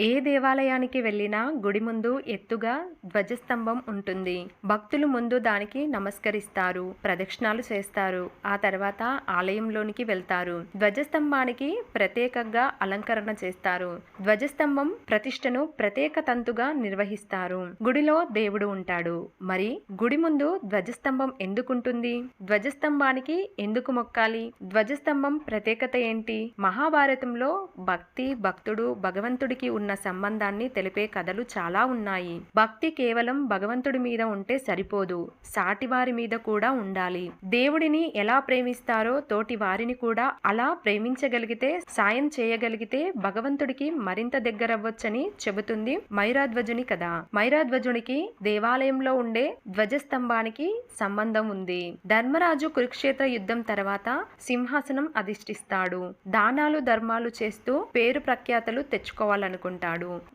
ఏ దేవాలయానికి వెళ్ళినా గుడి ముందు ఎత్తుగా ధ్వజస్తంభం ఉంటుంది. భక్తులు ముందు దానికి నమస్కరిస్తారు ప్రదక్షిణాలు చేస్తారు ఆ తర్వాత ఆలయంలోనికి వెళ్తారు. ధ్వజస్తంభానికి ప్రత్యేకంగా అలంకరణ చేస్తారు. ధ్వజస్తంభం ప్రతిష్టను ప్రత్యేక తంతుగా నిర్వహిస్తారు. గుడిలో దేవుడు ఉంటాడు. మరి గుడి ముందు ధ్వజస్తంభం ఎందుకుంటుంది? ధ్వజస్తంభానికి ఎందుకు మొక్కాలి? ధ్వజస్తంభం ప్రత్యేకత ఏంటి? మహాభారతంలో భక్తి భక్తుడు భగవంతుడికి ఉన్న సంబంధాన్ని తెలిపే కథలు చాలా ఉన్నాయి. భక్తి కేవలం భగవంతుడి మీద ఉంటే సరిపోదు. సాటివారి మీద కూడా ఉండాలి. దేవుడిని ఎలా ప్రేమిస్తారో తోటి వారిని కూడా అలా ప్రేమించగలిగితే సాయం చేయగలిగితే భగవంతుడికి మరింత దగ్గరవ్వచ్చని చెబుతుంది మైరాధ్వజుని కథ. మైరాధ్వజునికి దేవాలయంలో ఉండే ధ్వజస్తంభానికి సంబంధం ఉంది. ధర్మరాజు కురుక్షేత్ర యుద్ధం తర్వాత సింహాసనం అధిష్ఠిస్తాడు. దానాలు ధర్మాలు చేస్తూ పేరు ప్రఖ్యాతలు తెచ్చుకోవాలనుకుంటాడు.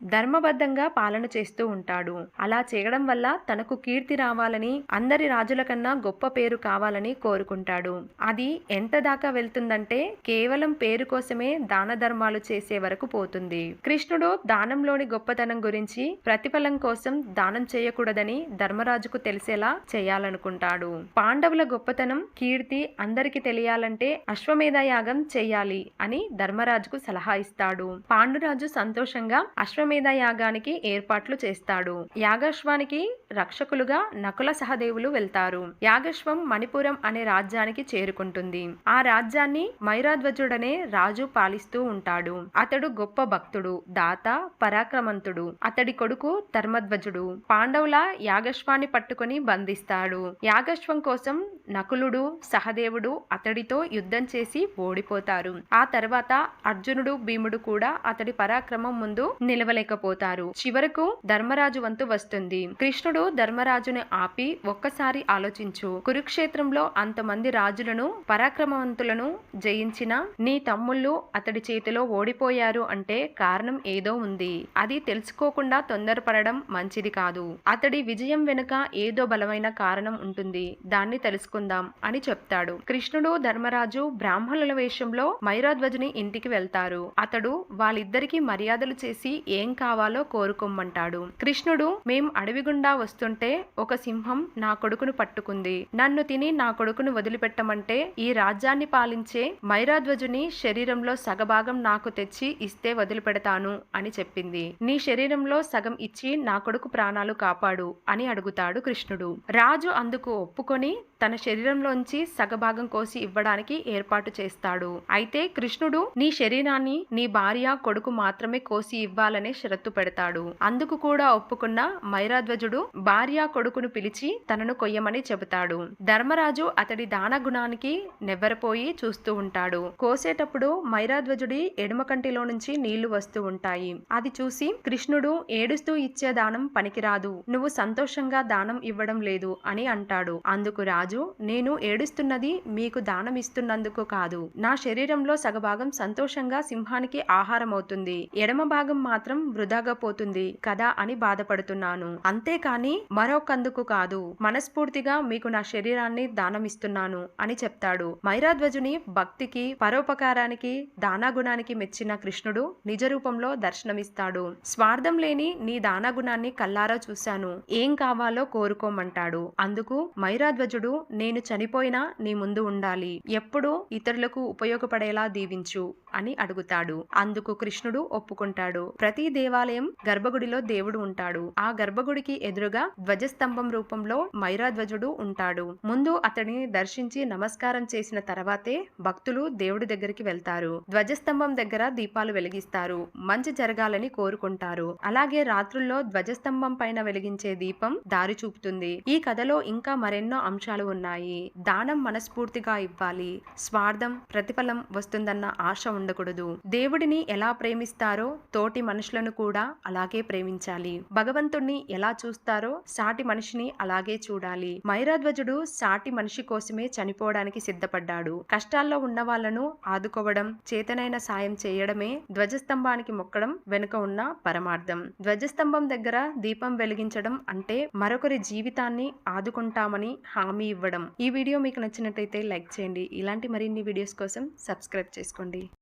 ధర్మబద్ధంగా పాలన చేస్తూ ఉంటాడు. అలా చేయడం వల్ల తనకు కీర్తి రావాలని అందరి రాజుల కన్నా గొప్ప పేరు కావాలని కోరుకుంటాడు. అది ఎంత దాకా వెళ్తుందంటే కేవలం పేరు కోసమే దాన ధర్మాలు చేసే వరకు పోతుంది. కృష్ణుడు దానంలోని గొప్పతనం గురించి ప్రతిఫలం కోసం దానం చేయకూడదని ధర్మరాజుకు తెలిసేలా చేయాలనుకుంటాడు. పాండవుల గొప్పతనం కీర్తి అందరికి తెలియాలంటే అశ్వమేధ యాగం చేయాలి అని ధర్మరాజుకు సలహా ఇస్తాడు. పాండురాజు సంతోషంగా అశ్వమేధ యాగానికి ఏర్పాట్లు చేస్తాడు. యాగశ్వానికి రక్షకులుగా నకుల సహదేవులు వెళ్తారు. యాగశ్వం మణిపురం అనే రాజ్యానికి చేరుకుంటుంది. ఆ రాజ్యాన్ని మైరాధ్వజుడనే రాజు పాలిస్తూ ఉంటాడు. అతడు గొప్ప భక్తుడు దాత పరాక్రమంతుడు. అతడి కొడుకు ధర్మధ్వజుడు. పాండవుల యాగశ్వాన్ని పట్టుకుని బంధిస్తాడు. యాగశ్వం కోసం నకులుడు సహదేవుడు అతడితో యుద్ధం చేసి ఓడిపోతారు. ఆ తర్వాత అర్జునుడు భీముడు కూడా అతడి పరాక్రమం ముందు నిలవలేకపోతారు. చివరకు ధర్మరాజు వంతు వస్తుంది. కృష్ణుడు ధర్మరాజుని ఆపి ఒక్కసారి ఆలోచించు. కురుక్షేత్రంలో అంతమంది రాజులను పరాక్రమవంతులను జయించిన నీ తమ్ముళ్ళు అతడి చేతిలో ఓడిపోయారు అంటే కారణం ఏదో ఉంది. అది తెలుసుకోకుండా తొందరపడడం మంచిది కాదు. అతడి విజయం వెనుక ఏదో బలమైన కారణం ఉంటుంది. దాన్ని తెలుసుకుందాం అని చెప్తాడు. కృష్ణుడు ధర్మరాజు బ్రాహ్మణుల వేషంలో మైరాధ్వజుని ఇంటికి వెళ్తారు. అతడు వాళ్ళిద్దరికీ మర్యాదలు చేసి ఏం కావాలో కోరుకోమంటాడు కృష్ణుడు మేం అడవి గుండా వస్తుంటే ఒక సింహం నా కొడుకును పట్టుకుంది. నన్ను తిని నా కొడుకును వదిలిపెట్టమంటే ఈ రాజ్యాన్ని పాలించే మైరాధ్వజుని శరీరంలో సగభాగం నాకు తెచ్చి ఇస్తే వదిలిపెడతాను అని చెప్పింది. నీ శరీరంలో సగం ఇచ్చి నా కొడుకు ప్రాణాలు కాపాడు అని అడుగుతాడు కృష్ణుడు. రాజు అందుకు ఒప్పుకొని తన శరీరంలోంచి సగభాగం కోసి ఇవ్వడానికి ఏర్పాటు చేస్తాడు. అయితే కృష్ణుడు నీ శరీరాన్ని నీ భార్య కొడుకు మాత్రమే కోసి ఇవ్వాలనే షరతు పెడతాడు. అందుకు కూడా ఒప్పుకున్న మైరాధ్వజుడు భార్య కొడుకును పిలిచి తనను కొయ్యమని చెబుతాడు. ధర్మరాజు అతడి దాన గుణానికి నెవ్వరపోయి చూస్తూ ఉంటాడు. కోసేటప్పుడు మైరాధ్వజుడి ఎడమ కంటిలో నుంచి నీళ్ళు వస్తూ ఉంటాయి. అది చూసి కృష్ణుడు ఏడుస్తూ ఇచ్చే దానం పనికిరాదు. నువ్వు సంతోషంగా దానం ఇవ్వడం లేదు అని అంటాడు. అందుకు రాజు నేను ఏడుస్తున్నది మీకు దానం ఇస్తున్నందుకు కాదు. నా శరీరంలో సగభాగం సంతోషంగా సింహానికి ఆహారం అవుతుంది ఎడమ భాగం మాత్రం వృధాగా పోతుంది కదా అని బాధపడుతున్నాను. అంతేకాని మరొకందుకు కాదు. మనస్ఫూర్తిగా మీకు నా శరీరాన్ని దానమిస్తున్నాను అని చెప్తాడు. మైరాధ్వజుని భక్తికి పరోపకారానికి దానాగుణానికి మెచ్చిన కృష్ణుడు నిజ రూపంలో దర్శనమిస్తాడు. స్వార్థం లేని నీ దానాగుణాన్ని కల్లారా చూశాను. ఏం కావాలో కోరుకోమంటాడు. అందుకు మైరాధ్వజుడు నేను చనిపోయినా నీ ముందు ఉండాలి. ఎప్పుడూ ఇతరులకు ఉపయోగపడేలా దీవించు అని అడుగుతాడు. అందుకు కృష్ణుడు ఒప్పుకుంటాడు. ప్రతి దేవాలయం గర్భగుడిలో దేవుడు ఉంటాడు. ఆ గర్భగుడికి ఎదురుగా ధ్వజస్తంభం రూపంలో మైరాధ్వజుడు ఉంటాడు. ముందు అతడిని దర్శించి నమస్కారం చేసిన తర్వాతే భక్తులు దేవుడి దగ్గరికి వెళ్తారు. ధ్వజస్తంభం దగ్గర దీపాలు వెలిగిస్తారు. మంచి జరగాలని కోరుకుంటారు. అలాగే రాత్రుల్లో ధ్వజస్తంభం పైన వెలిగించే దీపం దారి చూపుతుంది. ఈ కథలో ఇంకా మరెన్నో అంశాలు ఉన్నాయి. దానం మనస్ఫూర్తిగా ఇవ్వాలి. స్వార్థం ప్రతిఫలం వస్తుందన్న ఆశ ఉండకూడదు. దేవుడిని ఎలా ప్రేమిస్తారో తోటి మనుషులను కూడా అలాగే ప్రేమించాలి. భగవంతుణ్ణి ఎలా చూస్తారో సాటి మనిషిని అలాగే చూడాలి. మైరాధ్వజుడు సాటి మనిషి కోసమే చనిపోవడానికి సిద్ధపడ్డాడు. కష్టాల్లో ఉన్న వాళ్ళను ఆదుకోవడం చేతనైన సాయం చేయడమే ధ్వజస్తంభానికి మొక్కడం వెనుక ఉన్న పరమార్థం. ధ్వజస్తంభం దగ్గర దీపం వెలిగించడం అంటే మరొకరి జీవితాన్ని ఆదుకుంటామని హామీ ఇవ్వడం. ఈ వీడియో మీకు నచ్చినట్టయితే లైక్ చేయండి. ఇలాంటి మరిన్ని వీడియోస్ కోసం సబ్స్క్రైబ్ చేసుకోండి.